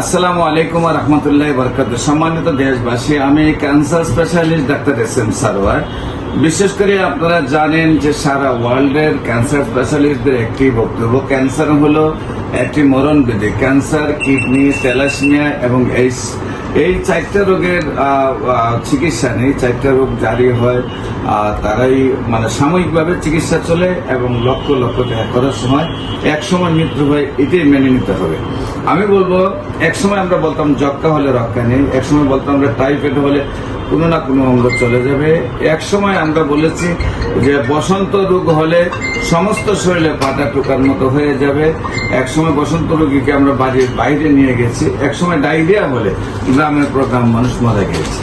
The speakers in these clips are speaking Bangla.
আসসালামু আলাইকুম রহমতুল্লাহ বরকাত সম্মানিত দেশবাসী আমি cancer specialist doctor S M Sarwar. বিশেষ করে আপনারা জানেন যে সারা ওয়ার্ল্ডের ক্যান্সার স্পেশালিস্টদের একটি বক্তব্য, ক্যান্সার হলো একটি মরণ ব্যাধি ক্যান্সার, কিডনি তেলাসমিয়া এবং এইডস। এই চারটা রোগের চিকিৎসা নেই। চারটা রোগ জারি হয় তারাই মানে সাময়িকভাবে চিকিৎসা চলে এবং লক্ষ লক্ষ টাকা করার সময় এক সময় মৃত্যু হয়, এটাই মেনে নিতে হবে। আমি বলব, এক সময় আমরা বলতাম যক্কা হলে রক্ষা নেই, এক সময় বলতাম আমরা টাইফয়েড হলে কোনো না কোনো অঙ্গ চলে যাবে। এক সময় আমরা বলেছি যে বসন্ত রোগ হলে সমস্ত শরীরে পাটা টুকার মতো হয়ে যাবে। এক সময় বসন্ত রোগীকে আমরা বাড়ির বাইরে নিয়ে গেছি। এক সময় ডায়রিয়া হলে গ্রামের প্রোগ্রাম মানুষ মারা গিয়েছে।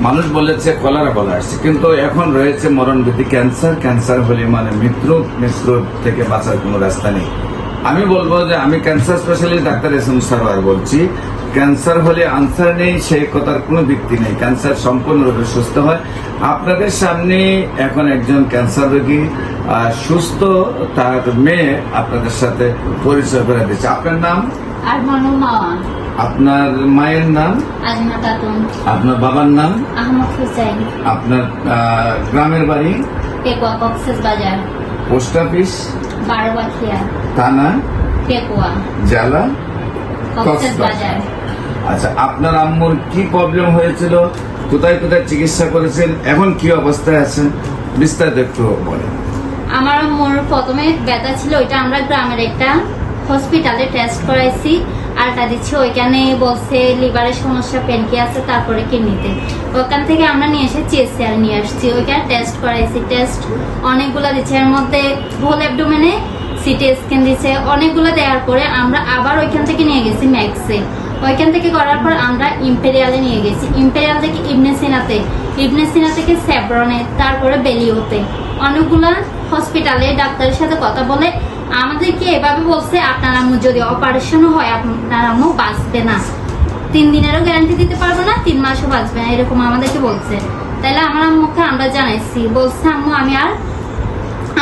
মানুষ বলেছে, কলারা বলা আসছে কিন্তু এখন রয়েছে মরণ মরণবিধি ক্যান্সার। ক্যান্সার হলে মানে মৃত্যু মৃত্যু থেকে বাঁচার কোনো রাস্তা নেই। আমি বলব যে আমি cancer specialist doctor S M Sarwar বলছি। ক্যান্সার হলে আনসার নেই সেই কথার কোনো ভিত্তি নেই। ক্যান্সার সম্পূর্ণরূপে সুস্থ হয়। আপনাদের সামনে এখন একজন ক্যান্সার রোগী সুস্থ তার মেয়ে আপনাদের সাথে পরিচয় করে দিচ্ছে। আপনার নাম? আপনার মায়ের নাম? আপনার বাবার নাম? আপনার গ্রামের বাড়ি? বাজার। Post office? থানা? জেলা? কক্সবাজার। আচ্ছা আপনার আম্মুর কি প্রবলেম হয়েছিল? কোথায় কোথায় চিকিৎসা করেছেন? এখন কি অবস্থায় আছেন? বিস্তারিত একটু বলেন। আমার মোর প্রথমে ব্যথা ছিল, ওইটা আমরা গ্রামের একটা হসপিটালে টেস্ট করাইছি। আলটা দিচ্ছি, ওইখানে বলছে, লিভারের সমস্যা, পেনকি আছে, তারপরে কিডনিতে। ওখান থেকে আমরা নিয়ে এসে চেসিয়ার নিয়ে আসছি। ওইখানে টেস্ট করাইছি টেস্ট অনেকগুলো দিচ্ছে। এর মধ্যে হোল অ্যাবডোমেনে সিটি স্ক্যান দিচ্ছে। অনেকগুলো দেওয়ার পরে আমরা আবার ওইখান থেকে নিয়ে গেছি ম্যাক্সে ওইখান থেকে করার পর আমরা ইম্পেরিয়ালে নিয়ে গেছি। ইম্পেরিয়াল থেকে ইবনে সিনাতে ইবনে সিনা থেকে স্যাব্রনে তারপরে বেলিওতে। অনেকগুলা হসপিটালে ডাক্তারের সাথে কথা বলে আমাদেরকে এভাবে বলছে? আপনার আম্মু যদি অপারেশনও হয় আপনার আম্মু বাঁচবে না। তিন দিনেরও গ্যারান্টি দিতে পারব না, তিন মাসও বাঁচবে না, এরকম আমাদেরকে বলছে। তাহলে আমার আম্মুকে আমরা জানাইছি, বলছে, আম্মু, আমি আর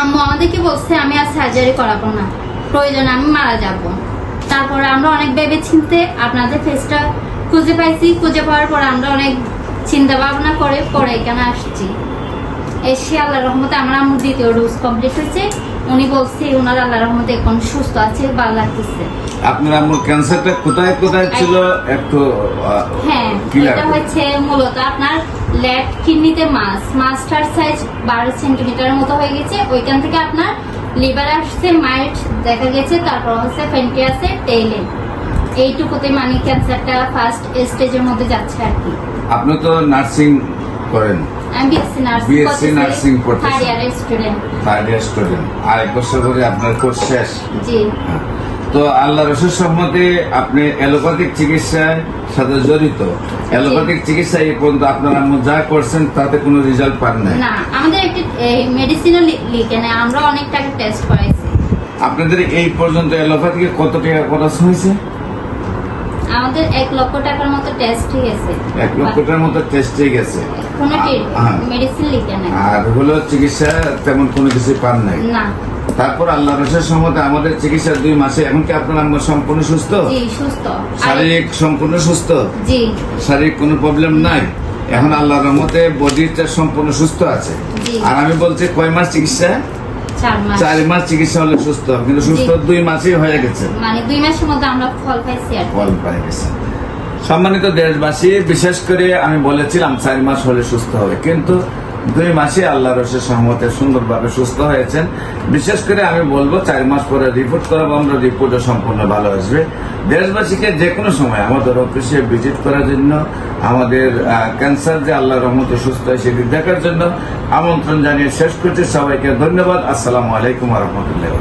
আম্মু আমাদেরকে বলছে, আমি আর সার্জারি করাবো না। প্রয়োজনে আমি মারা যাব। তারপরে আমরা অনেক ভেবে চিনতে আপনাদের ফেসটা খুঁজে পাইছি। খুঁজে পাওয়ার পর আমরা অনেক চিন্তা ভাবনা করে পরে এখানে আসছি। এসে আল্লাহ রহমতে আমার আম্মুর দ্বিতীয় ডোজ কমপ্লিট হয়েছে। উনি বলছে ওনার আল্লাহ রহমতে এখন সুস্থ আছে ভালো লাগতেছে। আপনার আম্মুর ক্যান্সারটা কোথায় কোথায় ছিল? একটু হ্যাঁ এটা হচ্ছে মূলত আপনার লেফট কিডনিতে মাছ মাছটার সাইজ বারো সেন্টিমিটারের মতো হয়ে গেছে। ওইখান থেকে আপনার লিভার আসছে মাইট দেখা গেছে তারপর হচ্ছে ফেন্টিয়াসে টেইলে। এইটুকুতে মানে ক্যান্সারটা ফার্স্ট স্টেজের মধ্যে যাচ্ছে আর কি। আপনি তো নার্সিং করেন। আমি বিএসসি নার্সিং করতেছি করতেছেন। Third year student third year student আর এক বছর পরে আপনার কোর্স শেষ? জি। তো আল্লাহ রসুল সম্মতে আপনি অ্যালোপ্যাথিক চিকিৎসার সাথে জড়িত। অ্যালোপ্যাথিক চিকিৎসা এই পর্যন্ত আপনার যা করছেন তাতে কোনো রেজাল্ট পান না আমাদের একটি মেডিসিনও লিখে নেয় আমরা অনেক টাকা টেস্ট করাইছি। আপনাদের এই পর্যন্ত এলোপ্যাথিকে কত টাকা খরচ হয়েছে? আমাদের এক লক্ষ টাকার মতো টেস্ট আছে এক টাকার মতো টেস্টে গেছে। কোনো হ্যাঁ। মেডিসিন লিখে নেয়। আর হলো চিকিৎসা তেমন কোনো কিছু পান নাই। না। তারপর আল্লাহ রসুল সম্মতে আমাদের চিকিৎসা দুই মাসে এখন কি আপনার আম্মু সম্পূর্ণ সুস্থ? শারীরিক সম্পূর্ণ সুস্থ? শারীরিক কোনো প্রবলেম নাই? এখন আল্লাহর রহমতে বডিটা সম্পূর্ণ সুস্থ আছে। আর আমি বলছি কয় মাস চিকিৎসা? চার মাস। চিকিৎসা হলে সুস্থ কিন্তু সুস্থ দুই মাসই হয়ে গেছে। মানে দুই মাসের মধ্যে আমরা ফল পাইছি আর ফল পাই গেছে। সম্মানিত দেশবাসী বিশেষ করে আমি বলেছিলাম চার মাস হলে সুস্থ হবে কিন্তু দুই মাসে আল্লাহ রসের সহমতে সুন্দরভাবে সুস্থ হয়েছেন। বিশেষ করে আমি বলব, চার মাস পরে রিপোর্ট করাবো, আমরা রিপোর্টও সম্পূর্ণ ভালো আসবে। দেশবাসীকে যে কোনো সময় আমাদের অফিসে ভিজিট করার জন্য, আমাদের ক্যান্সার যে আল্লাহ রহমতে সুস্থ হয় সেটি দেখার জন্য আমন্ত্রণ জানিয়ে শেষ করছি। সবাইকে ধন্যবাদ। আসসালামু আলাইকুম রহমতুল্লাহ